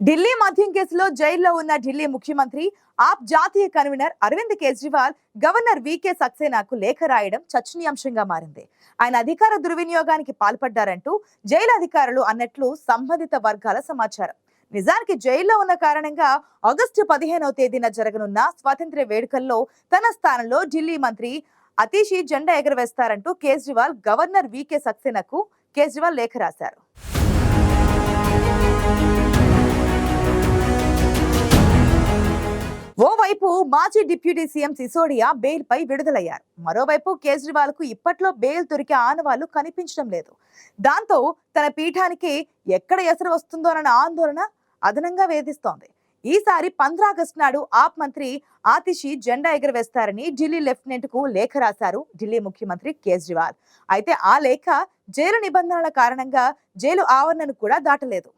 ఢిల్లీ మద్యం కేసులో జైల్లో ఉన్న ఢిల్లీ ముఖ్యమంత్రి ఆప్ జాతీయ convener Arvind Kejriwal governor V K సక్సేనాకు లేఖ రాయడం చర్చనీయాంశంగా మారింది. ఆయన అధికార దుర్వినియోగానికి పాల్పడ్డారంటూ జైలు అధికారులు అన్నట్లు సంబంధిత వర్గాల సమాచారం. నిజానికి జైల్లో ఉన్న కారణంగా ఆగస్టు పదిహేనవ తేదీన జరగనున్న స్వాతంత్ర్య వేడుకల్లో తన స్థానంలో ఢిల్లీ మంత్రి అతీషి జెండా ఎగరవేస్తారంటూ కేజ్రీవాల్ గవర్నర్ వికే సక్సేనాకు కేజ్రీవాల్ లేఖ రాశారు. ఓవైపు మాజీ డిప్యూటీ సీఎం సిసోడియా బెయిల్ పై విడుదలయ్యారు. మరోవైపు కేజ్రీవాల్కు ఇప్పట్లో బెయిల్ దొరికే ఆనవాళ్ళు కనిపించడం లేదు. దాంతో తన పీఠానికి ఎక్కడ ఎసరు వస్తుందోనన్న ఆందోళన అదనంగా వేధిస్తోంది. ఈసారి ఆగస్టు నాడు ఆప్ మంత్రి ఆతిషి జెండా ఎగరవేస్తారని ఢిల్లీ లెఫ్టినెంట్కు లేఖ రాశారు ఢిల్లీ ముఖ్యమంత్రి కేజ్రీవాల్. అయితే ఆ లేఖ జైలు నిబంధనల కారణంగా జైలు ఆవరణను కూడా దాటలేదు.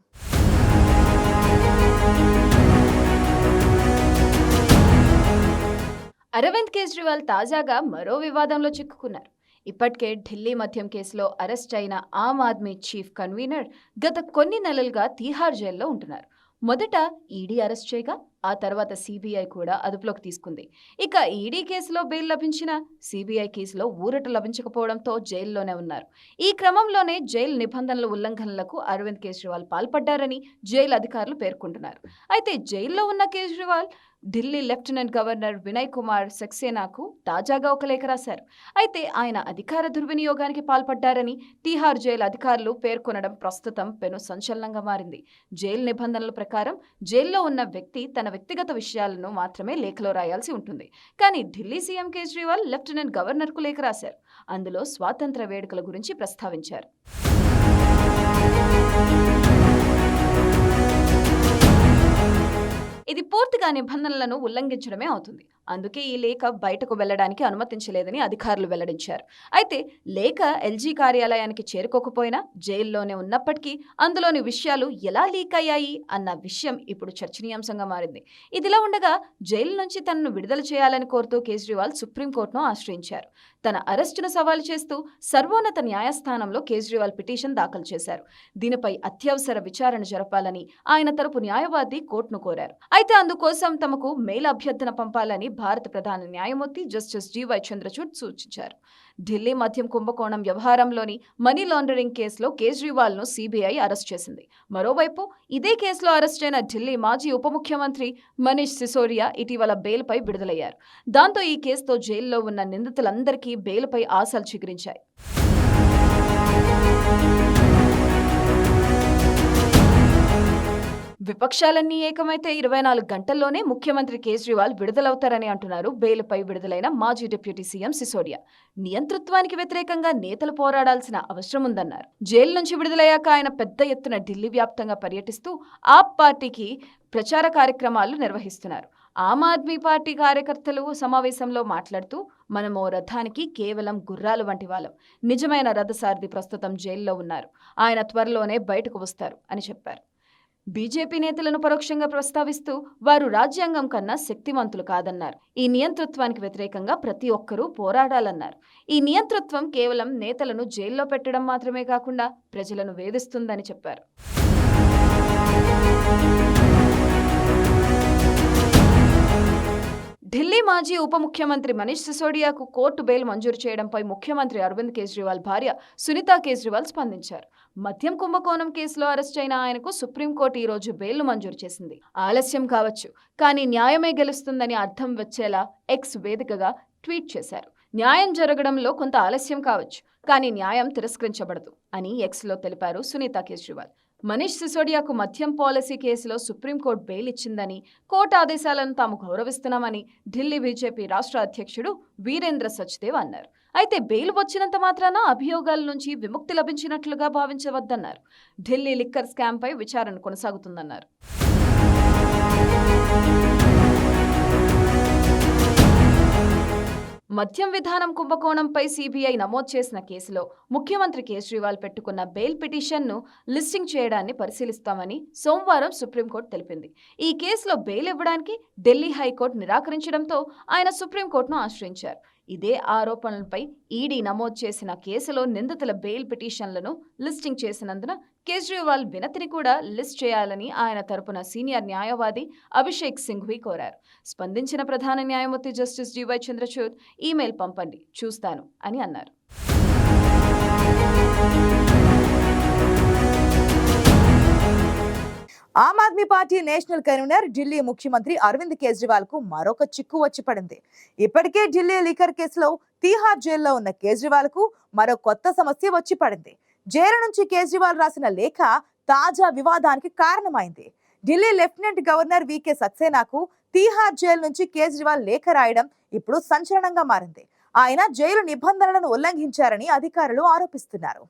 అరవింద్ కేజ్రీవాల్ తాజాగా మరో వివాదంలో చిక్కుకున్నారు. ఇప్పటికే ఢిల్లీ మద్యం కేసులో అరెస్ట్ అయిన ఆమ్ ఆద్మీ చీఫ్ కన్వీనర్ గత కొన్ని నెలలుగా తీహార్ జైల్లో ఉంటున్నారు. మొదట ఈడీ అరెస్ట్ చేయగా ఆ తర్వాత సిబిఐ కూడా అదుపులోకి తీసుకుంది. ఇక ఈడీ కేసులో బెయిల్ లభించిన సిబిఐ కేసులో ఊరట లభించకపోవడంతో జైల్లోనే ఉన్నారు. ఈ క్రమంలోనే జైలు నిబంధనల ఉల్లంఘనలకు అరవింద్ కేజ్రీవాల్ పాల్పడ్డారని జైలు అధికారులు పేర్కొంటున్నారు. అయితే జైల్లో ఉన్న కేజ్రీవాల్ ఢిల్లీ లెఫ్టినెంట్ గవర్నర్ వినయ్ కుమార్ సక్సేనాకు తాజాగా ఒక లేఖ రాశారు. అయితే ఆయన అధికార దుర్వినియోగానికి పాల్పడ్డారని తీహార్ జైలు అధికారులు పేర్కొనడం ప్రస్తుతం పెను సంచలనంగా మారింది. జైలు నిబంధనల ప్రకారం జైల్లో ఉన్న వ్యక్తి తన వ్యక్తిగత విషయాలను మాత్రమే లేఖలో రాయాల్సి ఉంటుంది. కానీ ఢిల్లీ సీఎం కేజ్రీవాల్ లెఫ్టినెంట్ గవర్నర్కు లేఖ రాశారు. అందులో స్వాతంత్ర వేడుకల గురించి ప్రస్తావించారు. ఇది పూర్తిగా నిబంధనలను ఉల్లంఘించడమే అవుతుంది. అందుకే ఈ లేఖ బయటకు వెళ్ళడానికి అనుమతించలేదని అధికారులు వెల్లడించారు. అయితే లేఖ ఎల్జీ కార్యాలయానికి చేరుకోకపోయినా జైల్లోనే ఉన్నప్పటికీ అందులోని విషయాలు ఎలా లీక్ అయ్యాయి అన్న విషయం ఇప్పుడు చర్చనీయాంశంగా మారింది. ఇదిలా ఉండగా జైలు నుంచి తనను విడుదల చేయాలని కోరుతూ కేజ్రీవాల్ సుప్రీంకోర్టును ఆశ్రయించారు. తన అరెస్టును సవాలు చేస్తూ సర్వోన్నత న్యాయస్థానంలో కేజ్రీవాల్ పిటిషన్ దాఖలు చేశారు. దీనిపై అత్యవసర విచారణ జరపాలని ఆయన తరపు న్యాయవాది కోర్టును కోరారు. అయితే అందుకోసం తమకు మెయిల్ అభ్యర్థన పంపాలని భారత ప్రధాన న్యాయమూర్తి జస్టిస్ జీవై చంద్రచూడ్ సూచించారు. ఢిల్లీ మద్యం కుంభకోణం వ్యవహారంలోని మనీ లాండరింగ్ కేసులో కేజ్రీవాల్ను సీబీఐ అరెస్ట్ చేసింది. మరోవైపు ఇదే కేసులో అరెస్ట్ అయిన ఢిల్లీ మాజీ ఉప ముఖ్యమంత్రి మనీష్ సిసోరియా ఇటీవల బెయిల్పై విడుదలయ్యారు. దాంతో ఈ కేసుతో జైల్లో ఉన్న నిందితులందరికీ బెయిల్పై ఆశలు చిగురించాయి. విపక్షాలన్నీ ఏకమైతే ఇరవై నాలుగు గంటల్లోనే ముఖ్యమంత్రి కేజ్రీవాల్ విడుదలవుతారని అంటున్నారు. బెయిల్పై విడుదలైన మాజీ డిప్యూటీ సీఎం సిసోడియా. నియంతృత్వానికి వ్యతిరేకంగా నేతలు పోరాడాల్సిన అవసరం ఉందన్నారు. జైలు నుంచి విడుదలయ్యాక ఆయన పెద్ద ఎత్తున ఢిల్లీ వ్యాప్తంగా పర్యటిస్తూ ఆప్ పార్టీకి ప్రచార కార్యక్రమాలు నిర్వహిస్తున్నారు. ఆమ్ ఆద్మీ పార్టీ కార్యకర్తలు సమావేశంలో మాట్లాడుతూ మనమో రథానికి కేవలం గుర్రాలు వంటి వాళ్ళం. నిజమైన రథసారథి ప్రస్తుతం జైల్లో ఉన్నారు. ఆయన త్వరలోనే బయటకు వస్తారు అని చెప్పారు. బీజేపీ నేతలను పరోక్షంగా ప్రస్తావిస్తూ వారు రాజ్యాంగం కన్నా శక్తివంతులు కాదన్నారు. ఈ నియంతృత్వానికి వ్యతిరేకంగా ప్రతి ఒక్కరూ పోరాడాలన్నారు. ఈ నియంతృత్వం కేవలం నేతలను జైల్లో పెట్టడం మాత్రమే కాకుండా ప్రజలను వేధిస్తుందని చెప్పారు. ఢిల్లీ మాజీ ఉప ముఖ్యమంత్రి మనీష్ సిసోడియాకు కోర్టు బెయిల్ మంజూరు చేయడంపై ముఖ్యమంత్రి అరవింద్ కేజ్రీవాల్ భార్య సునీతా కేజ్రీవాల్ స్పందించారు. మద్యం కుంభకోణం కేసులో అరెస్ట్ అయిన ఆయనకు సుప్రీంకోర్టు ఈ రోజు బెయిల్ మంజూరు చేసింది. ఆలస్యం కావచ్చు కానీ న్యాయమే గెలుస్తుందని అర్థం వచ్చేలా ఎక్స్ వేదికగా ట్వీట్ చేశారు. న్యాయం జరగడంలో కొంత ఆలస్యం కావచ్చు కానీ న్యాయం తిరస్కరించబడదు అని ఎక్స్లో తెలిపారు సునీత కేజ్రీవాల్. మనీష్ సిసోడియాకు మద్యం పాలసీ కేసులో సుప్రీంకోర్టు బెయిల్ ఇచ్చిందని కోర్టు ఆదేశాలను తాము గౌరవిస్తున్నామని ఢిల్లీ బీజేపీ రాష్ట్ర అధ్యక్షుడు వీరేంద్ర సచ్దేవ్ అన్నారు. అయితే బెయిల్ వచ్చినంత మాత్రాన అభియోగాల నుంచి విముక్తి లభించినట్లుగా భావించవద్దన్నారు. ఢిల్లీ లిక్కర్ స్కామ్పై విచారణ కొనసాగుతుందన్నారు. మద్యం విధానం కుంభకోణంపై సీబీఐ నమోదు చేసిన కేసులో ముఖ్యమంత్రి కేజ్రీవాల్ పెట్టుకున్న బెయిల్ పిటిషన్ను లిస్టింగ్ చేయడాన్ని పరిశీలిస్తామని సోమవారం సుప్రీంకోర్టు తెలిపింది. ఈ కేసులో బెయిల్ ఇవ్వడానికి ఢిల్లీ హైకోర్టు నిరాకరించడంతో ఆయన సుప్రీంకోర్టును ఆశ్రయించారు. ఇదే ఆరోపణలపై ఈడీ నమోదు చేసిన కేసులో నిందితుల బెయిల్ పిటిషన్లను లిస్టింగ్ చేసినందున కేజ్రీవాల్ వినతిని కూడా లిస్ట్ చేయాలని ఆయన తరపున సీనియర్ న్యాయవాది అభిషేక్ సింఘ్వి కోరారు. స్పందించిన ప్రధాన న్యాయమూర్తి జస్టిస్ డివై చంద్రచూడ్ ఈమెయిల్ పంపండి చూస్తాను అని అన్నారు. Aam Aadmi Party national convener Delhi ముఖ్యమంత్రి అరవింద్ కేజ్రీవాల్కు మరొక చిక్కు వచ్చి పడింది. ఇప్పటికే ఢిల్లీ లీకర్ కేసులో తీహార్ జైల్లో ఉన్న కేజ్రీవాల్కు మరో కొత్త సమస్య వచ్చి పడింది. జైలు నుంచి కేజ్రీవాల్ రాసిన లేఖ తాజా వివాదానికి కారణమైంది. Delhi lieutenant governor V K సక్సేనాకు Tihar jail నుంచి కేజ్రీవాల్ లేఖ రాయడం ఇప్పుడు సంచలనంగా మారింది. ఆయన జైలు నిబంధనలను ఉల్లంఘించారని అధికారులు ఆరోపిస్తున్నారు.